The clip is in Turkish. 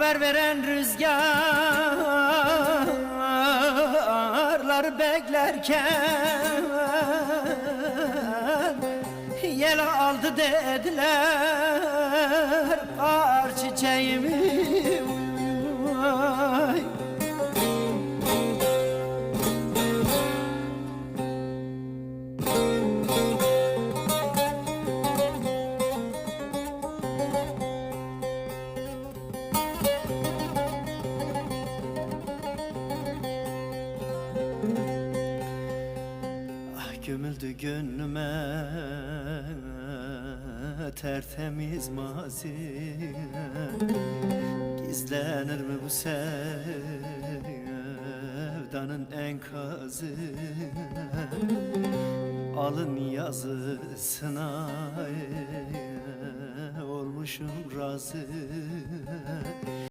Haber veren rüzgarlar beklerken Yel aldı dediler Kar çiçeğimi gömüldü gönlüme. Tertemiz mazi. Gizlenir mi bu sevdanın enkazı? Alın yazısına olmuşum razı